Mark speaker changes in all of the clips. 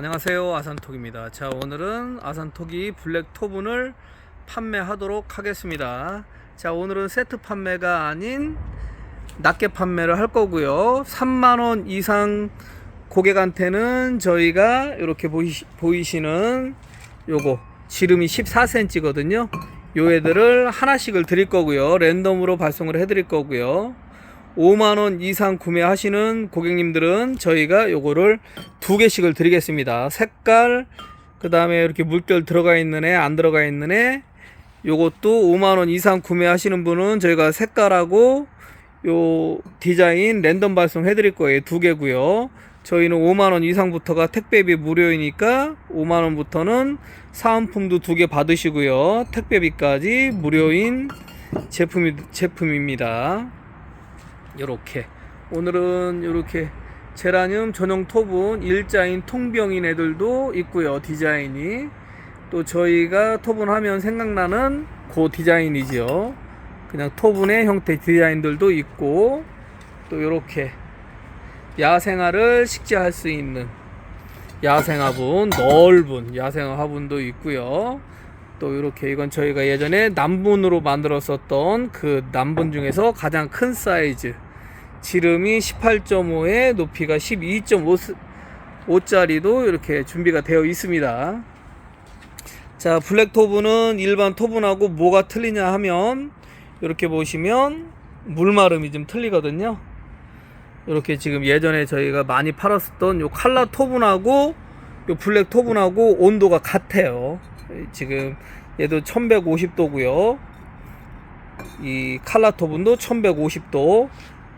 Speaker 1: 안녕하세요 아산톡입니다. 자 오늘은 아산톡이 블랙 토분을 판매하도록 하겠습니다. 자 오늘은 세트 판매가 아닌 낱개 판매를 할 거고요. 3만원 이상 고객한테는 저희가 이렇게 보이시, 보이시는 요거 지름이 14cm거든요. 요 애들을 하나씩을 드릴 거고요. 랜덤으로 발송을 해 드릴 거고요 5만원 이상 구매하시는 고객님들은 저희가 요거를 두 개씩을 드리겠습니다. 색깔, 그 다음에 이렇게 물결 들어가 있는 애, 안 들어가 있는 애, 요것도 5만원 이상 구매하시는 분은 저희가 색깔하고 요 디자인 랜덤 발송 해 드릴 거예요. 두 개고요. 저희는 5만원 이상부터가 택배비 무료이니까 5만원부터는 사은품도 두 개 받으시고요. 택배비까지 무료인 제품이, 제품입니다. 요렇게. 오늘은 요렇게 제라늄 전용 토분 일자인 통병인 애들도 있고요 디자인이. 또 저희가 토분하면 생각나는 그 디자인이죠 그냥 토분의 형태 디자인들도 있고 또 요렇게 야생화를 식재할 수 있는 야생화분 넓은 야생화 화분도 있고요. 또 이렇게 이건 저희가 예전에 남분으로 만들었었던 그 남분 중에서 가장 큰 사이즈 지름이 18.5에 높이가 12.5짜리도 이렇게 준비가 되어 있습니다. 자 블랙 토분은 일반 토분하고 뭐가 틀리냐 하면 이렇게 보시면 물마름이 좀 틀리거든요. 이렇게 지금 예전에 저희가 많이 팔았었던 요 칼라 토분하고 요 블랙 토분하고 온도가 같아요. 지금 얘도 1150도고요. 이 칼라 토분도 1150도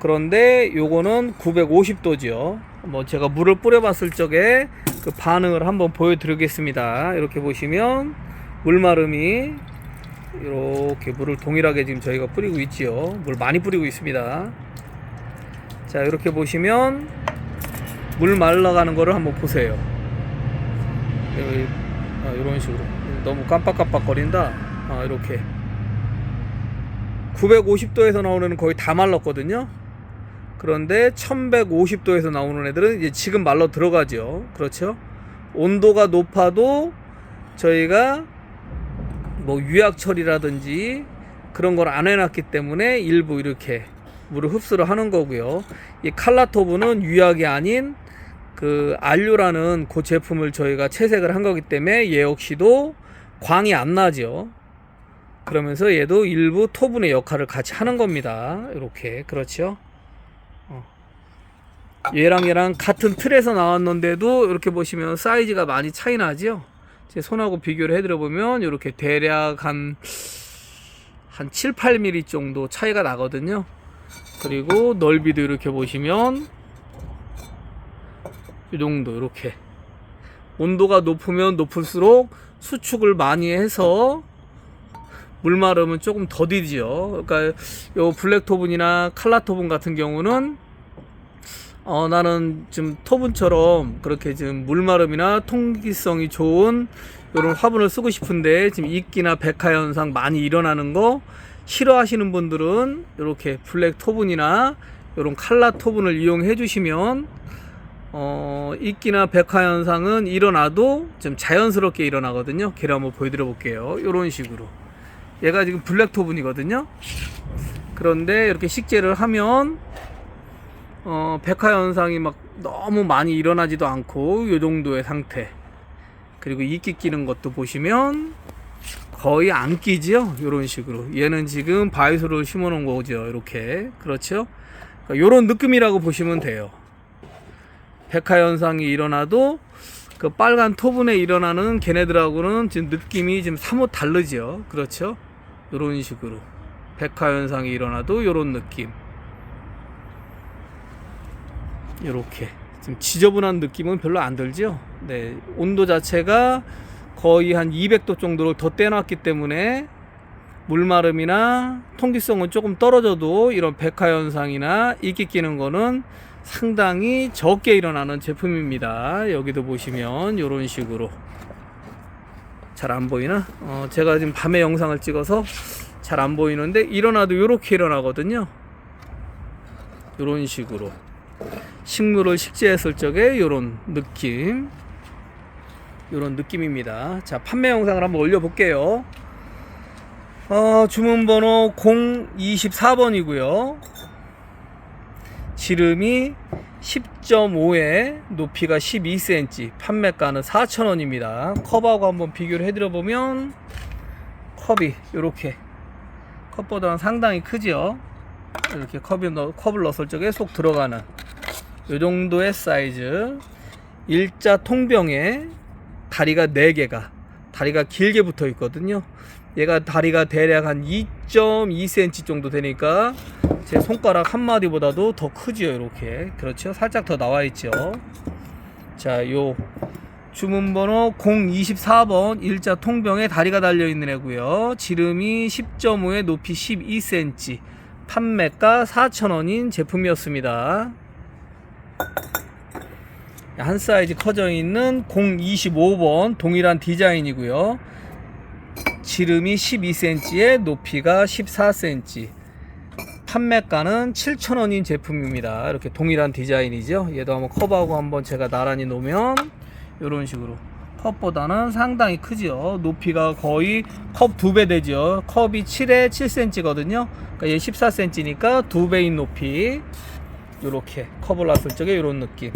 Speaker 1: 그런데 요거는 950도죠 뭐 제가 물을 뿌려 봤을 적에 그 반응을 한번 보여드리겠습니다. 이렇게 보시면 물마름이 이렇게 물을 동일하게 지금 저희가 뿌리고 있지요. 물 많이 뿌리고 있습니다. 자 이렇게 보시면 물 말라가는 거를 한번 보세요. 아, 이런 식으로. 너무 깜빡깜빡 거린다? 아, 이렇게. 950도에서 나오는 거의 다 말랐거든요 그런데 1150도에서 나오는 애들은 이제 지금 말라 들어가죠. 그렇죠? 온도가 높아도 저희가 뭐 유약 처리라든지 그런 걸 안 해놨기 때문에 일부 이렇게 물을 흡수를 하는 거고요. 이 칼라토브는 유약이 아닌 그 안료라는 그 제품을 저희가 채색을 한 거기 때문에 얘 역시도 광이 안 나죠. 그러면서 얘도 일부 토분의 역할을 같이 하는 겁니다. 이렇게. 그렇죠? 어. 얘랑 얘랑 같은 틀에서 나왔는데도 이렇게 보시면 사이즈가 많이 차이 나죠? 제 손하고 비교를 해드려 보면 이렇게 대략 한, 한 7, 8mm 정도 차이가 나거든요. 그리고 넓이도 이렇게 보시면 이 정도 이렇게. 온도가 높으면 높을수록 수축을 많이 해서 물마름은 조금 더디지요. 그러니까 요 블랙 토분이나 칼라 토분 같은 경우는 어 나는 지금 토분처럼 그렇게 지금 물마름이나 통기성이 좋은 요런 화분을 쓰고 싶은데 지금 이끼나 백화 현상 많이 일어나는 거 싫어하시는 분들은 이렇게 블랙 토분이나 요런 칼라 토분을 이용해 주시면 어, 이끼나 백화 현상은 일어나도 좀 자연스럽게 일어나거든요. 걔를 한번 보여드려 볼게요. 이런 식으로. 얘가 지금 블랙 토분이거든요. 그런데 이렇게 식재를 하면 어, 백화 현상이 막 너무 많이 일어나지도 않고 이 정도의 상태. 그리고 이끼 끼는 것도 보시면 거의 안 끼지요. 이런 식으로. 얘는 지금 바이소를 심어 놓은 거죠. 이렇게. 그렇죠? 그러니까 느낌이라고 보시면 돼요. 백화 현상이 일어나도 그 빨간 토분에 일어나는 걔네들하고는 지금 느낌이 지금 사뭇 다르죠. 그렇죠? 이런 식으로 백화 현상이 일어나도 이런 느낌. 이렇게 지금 지저분한 느낌은 별로 안 들죠. 네, 온도 자체가 거의 한 200도 정도를 더 떼놨기 때문에 물마름이나 통기성은 조금 떨어져도 이런 백화 현상이나 이끼 끼는 거는 상당히 적게 일어나는 제품입니다. 여기도 보시면 이런 식으로 잘 안 보이나? 어, 제가 지금 밤에 영상을 찍어서 잘 안 보이는데 일어나도 이렇게 일어나거든요. 이런 식으로 식물을 식재했을 적에 이런 느낌 이런 느낌입니다. 자, 판매 영상을 한번 올려볼게요. 어, 주문번호 024번이고요. 지름이 10.5에 높이가 12cm, 판매가는 4,000원입니다. 컵하고 한번 비교를 해드려 보면 컵이 이렇게 컵보다는 상당히 크지요. 이렇게 컵을 넣었을 적에 속 들어가는 이 정도의 사이즈. 일자 통병에 다리가 4개가 다리가 길게 붙어 있거든요. 얘가 다리가 대략 한 2.2cm 정도 되니까 제 손가락 한 마디보다도 더 크지요. 이렇게 그렇죠. 살짝 더 나와 있죠. 자, 요 주문번호 024번 일자 통병에 다리가 달려 있는 애고요. 지름이 10.5에 높이 12cm. 판매가 4,000원인 제품이었습니다. 한 사이즈 커져 있는 025번 동일한 디자인이고요. 지름이 12cm에 높이가 14cm. 판매가는 7,000원인 제품입니다. 이렇게 동일한 디자인이죠. 얘도 한번 컵하고 한번 제가 나란히 놓으면 이런 식으로 컵보다는 상당히 크죠. 높이가 거의 컵 두 배 되죠. 컵이 7에 7cm거든요. 그러니까 얘 14cm니까 두 배인 높이. 이렇게 컵을 놨을 적에 이런 느낌.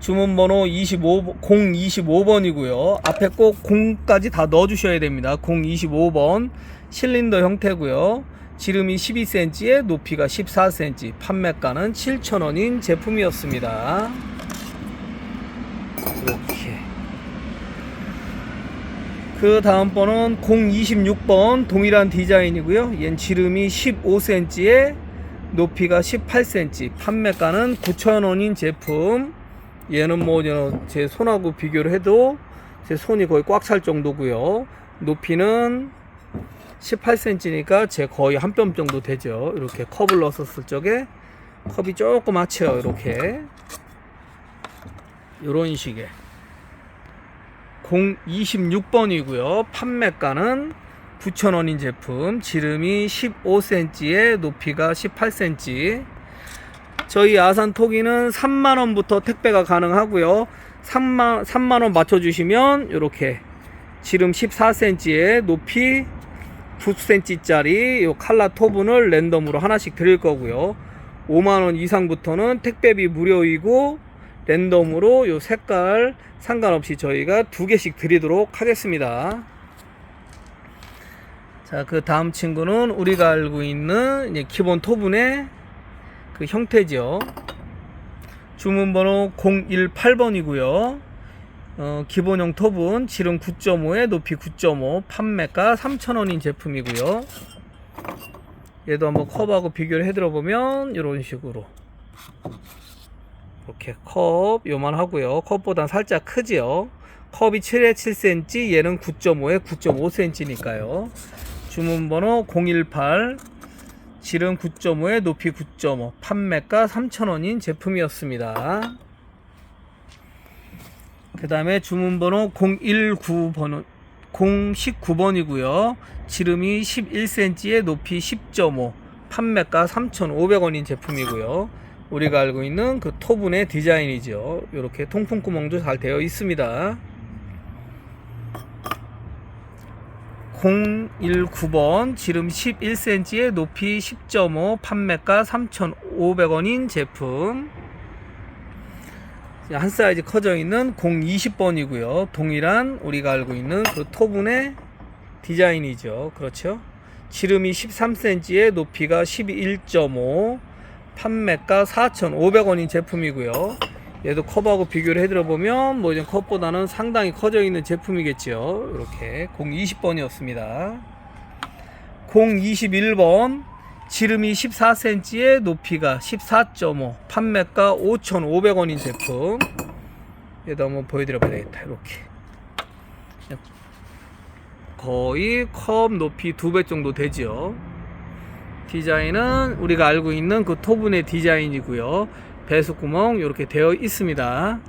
Speaker 1: 주문번호 25, 025번이고요. 앞에 꼭 0까지 다 넣어주셔야 됩니다. 025번 실린더 형태고요. 지름이 12cm에 높이가 14cm, 판매가는 7,000원인 제품이었습니다. 이렇게. 그 다음 번은 026번 동일한 디자인이고요. 얜 지름이 15cm에 높이가 18cm, 판매가는 9,000원인 제품. 얘는 뭐 제 손하고 비교를 해도 제 손이 거의 꽉 찰 정도고요. 높이는 18cm니까 제 거의 한 뼘 정도 되죠. 이렇게 컵을 넣었을 적에 컵이 조금 아쳐요. 이렇게 이런 식의 026번이고요. 판매가는 9,000원인 제품. 지름이 15cm에 높이가 18cm. 저희 아산 토기는 3만원부터 택배가 가능하고요 3만, 3만원 맞춰주시면 이렇게 지름 14cm에 높이 9cm 짜리 요 칼라 토분을 랜덤으로 하나씩 드릴 거고요 5만원 이상부터는 택배비 무료이고 랜덤으로 요 색깔 상관없이 저희가 두 개씩 드리도록 하겠습니다 자 그 다음 친구는 우리가 알고 있는 기본 토분의 그 형태죠. 주문번호 018번이고요. 어, 기본형 톱은 지름 9.5에 높이 9.5, 판매가 3,000원인 제품이고요. 얘도 한번 컵하고 비교를 해드려 보면 이런 식으로 이렇게 컵 요만 하고요. 컵보단 살짝 크지요. 컵이 7에 7cm, 얘는 9.5에 9.5cm니까요. 주문번호 018 지름 9.5에 높이 9.5 판매가 3,000원인 제품이었습니다. 그 다음에 주문번호 019번 019번이고요. 지름이 11cm에 높이 10.5 판매가 3,500원인 제품이고요. 우리가 알고 있는 그 토분의 디자인이죠. 이렇게 통풍 구멍도 잘 되어 있습니다. 019번 지름 11cm에 높이 10.5 판매가 3,500원인 제품. 한 사이즈 커져 있는 020번이고요. 동일한 우리가 알고 있는 그 토분의 디자인이죠. 그렇죠? 지름이 13cm에 높이가 11.5 판매가 4,500원인 제품이고요 얘도 컵하고 비교를 해드려 보면 뭐 이제 컵보다는 상당히 커져 있는 제품이겠죠. 이렇게 020번이었습니다. 021번 지름이 14cm에 높이가 14.5 판매가 5,500원인 제품. 얘도 한번 보여드려 봐야 되겠다. 이렇게. 거의 컵 높이 두 배 정도 되죠 디자인은 우리가 알고 있는 그 토분의 디자인이고요 배수구멍 이렇게 되어 있습니다.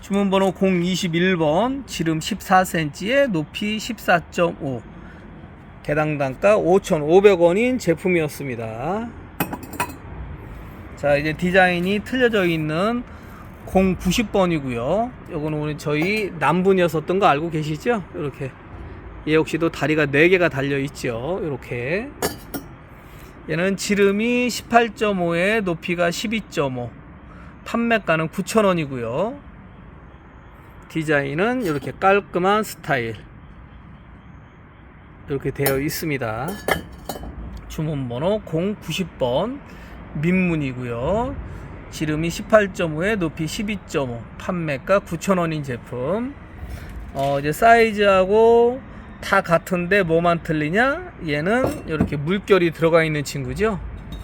Speaker 1: 주문번호 021번 지름 14cm에 높이 14.5 개당 단가 5,500원인 제품이었습니다. 자 이제 디자인이 틀려져 있는 090번이고요. 요거는 오늘 저희 남분이었었던 거 알고 계시죠? 이렇게 얘 역시도 다리가 4개가 달려 있죠. 이렇게 얘는 지름이 18.5에 높이가 12.5 판매가는 9,000원이고요. 디자인은 이렇게 깔끔한 스타일 이렇게 되어 있습니다. 주문번호 090번 민문이고요. 지름이 18.5에 높이 12.5 판매가 9,000원인 제품. 어 이제 사이즈하고 다 같은데 뭐만 틀리냐? 얘는 이렇게 물결이 들어가 있는 친구죠.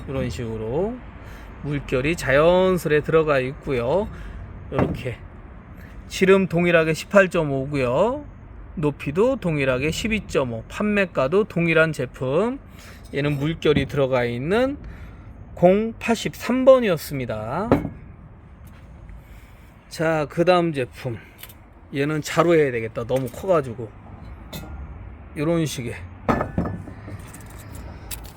Speaker 1: 이런 식으로 물결이 자연스레 들어가 있고요. 이렇게 지름 동일하게 18.5고요. 높이도 동일하게 12.5. 판매가도 동일한 제품. 얘는 물결이 들어가 있는 083번이었습니다. 자, 그 다음 제품. 얘는 자로 해야 되겠다. 너무 커가지고. 이런 식의.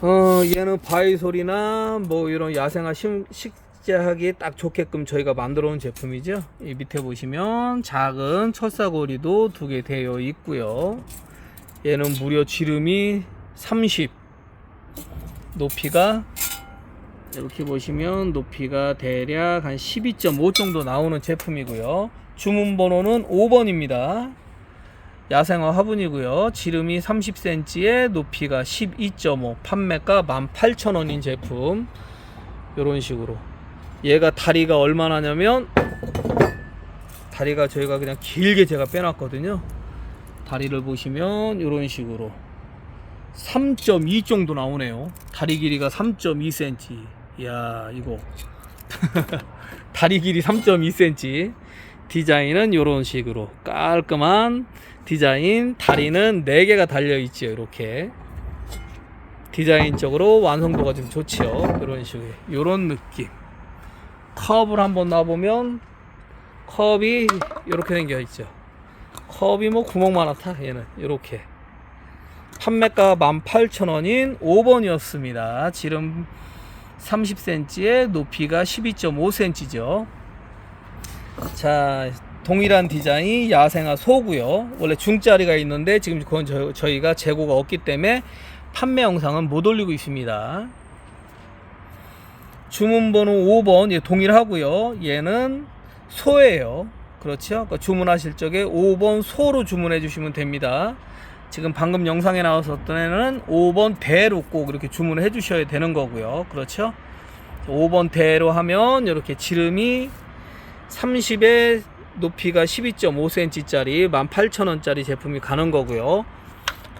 Speaker 1: 어, 얘는 바이솔이나 뭐 이런 야생화 식- 식재하기 딱 좋게끔 저희가 만들어 온 제품이죠. 이 밑에 보시면 작은 철사고리도 두 개 되어 있고요. 얘는 무려 지름이 30, 높이가 이렇게 보시면 높이가 대략 한 12.5 정도 나오는 제품이고요. 주문 번호는 5번입니다. 야생화 화분이고요. 지름이 30cm에 높이가 12.5, 판매가 18,000원인 제품. 이런 식으로. 얘가 다리가 얼마나냐면 다리가 저희가 그냥 길게 제가 빼놨거든요. 다리를 보시면 이런 식으로 3.2 정도 나오네요. 다리 길이가 3.2cm. 이야, 이거. 다리 길이 3.2cm. 디자인은 이런 식으로 깔끔한 디자인. 다리는 4개가 달려있죠. 이렇게. 디자인적으로 완성도가 좀 좋지요. 이런 식으로. 이런 느낌. 컵을 한번 놔보면 컵이 이렇게 생겨 있죠. 컵이 뭐 구멍만 하다. 얘는 이렇게. 판매가 18,000원인 5번이었습니다. 지름 30cm에 높이가 12.5cm죠. 자, 동일한 디자인 야생화 소고요. 원래 중짜리가 있는데 지금 그건 저, 저희가 재고가 없기 때문에 판매 영상은 못 올리고 있습니다. 주문번호 5번 예, 동일하고요. 얘는 소예요. 그렇죠? 그러니까 주문하실 적에 5번 소로 주문해 주시면 됩니다. 지금 방금 영상에 나왔었던 애는 5번 대로 꼭 이렇게 주문을 해 주셔야 되는 거고요. 그렇죠? 5번 대로 하면 이렇게 지름이 30에 높이가 12.5cm짜리 18,000원짜리 제품이 가는 거고요.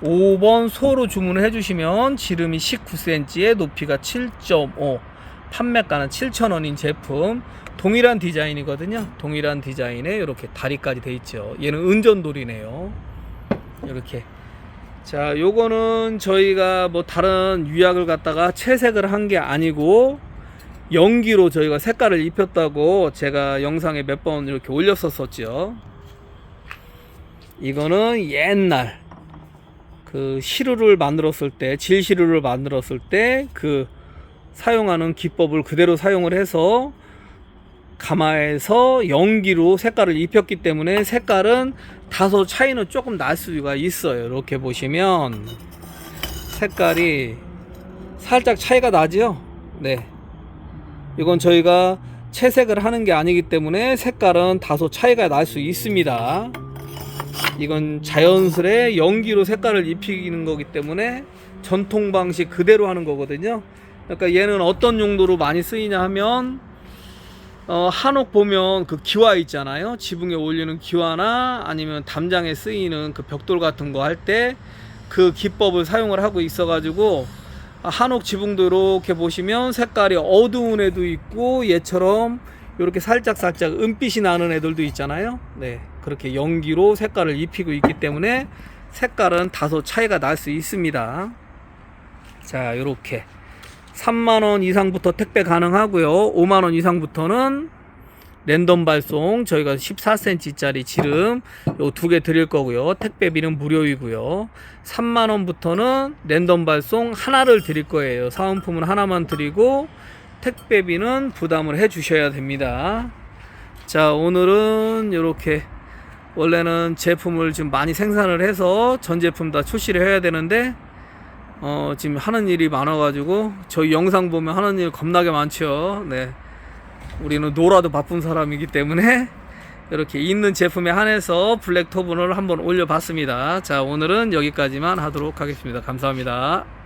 Speaker 1: 5번 소로 주문을 해주시면 지름이 19cm에 높이가 7.5 판매가는 7,000원인 제품 동일한 디자인이거든요. 동일한 디자인에 이렇게 다리까지 돼 있죠. 얘는 은전돌이네요. 이렇게 자 요거는 저희가 뭐 다른 유약을 갖다가 채색을 한 게 아니고 연기로 저희가 색깔을 입혔다고 제가 영상에 몇 번 이렇게 올렸었었죠 이거는 옛날 그 시루를 만들었을 때 질시루를 만들었을 때 그 사용하는 기법을 그대로 사용을 해서 가마에서 연기로 색깔을 입혔기 때문에 색깔은 다소 차이는 조금 날 수가 있어요. 이렇게 보시면 색깔이 살짝 차이가 나죠. 네. 이건 저희가 채색을 하는 게 아니기 때문에 색깔은 다소 차이가 날 수 있습니다. 이건 자연스레 연기로 색깔을 입히는 거기 때문에 전통 방식 그대로 하는 거거든요. 그러니까 얘는 어떤 용도로 많이 쓰이냐 하면 어, 한옥 보면 그 기와 있잖아요. 지붕에 올리는 기와나 아니면 담장에 쓰이는 그 벽돌 같은 거 할 때 그 기법을 사용을 하고 있어가지고 한옥 지붕도 이렇게 보시면 색깔이 어두운 애도 있고 얘처럼 이렇게 살짝 살짝 은빛이 나는 애들도 있잖아요. 네, 그렇게 연기로 색깔을 입히고 있기 때문에 색깔은 다소 차이가 날 수 있습니다. 자, 이렇게 3만 원 이상부터 택배 가능하고요. 5만 원 이상부터는 랜덤 발송 저희가 14cm짜리 지름 요 두 개 드릴 거고요. 택배비는 무료이고요. 3만 원부터는 랜덤 발송 하나를 드릴 거예요. 사은품은 하나만 드리고 택배비는 부담을 해 주셔야 됩니다. 자, 오늘은 이렇게 원래는 제품을 지금 많이 생산을 해서 전 제품 다 출시를 해야 되는데 어, 지금 하는 일이 많아가지고 저희 영상 보면 하는 일 겁나게 많죠. 네. 우리는 놀아도 바쁜 사람이기 때문에 이렇게 있는 제품에 한해서 블랙 토분을 한번 올려봤습니다. 자, 오늘은 여기까지만 하도록 하겠습니다. 감사합니다.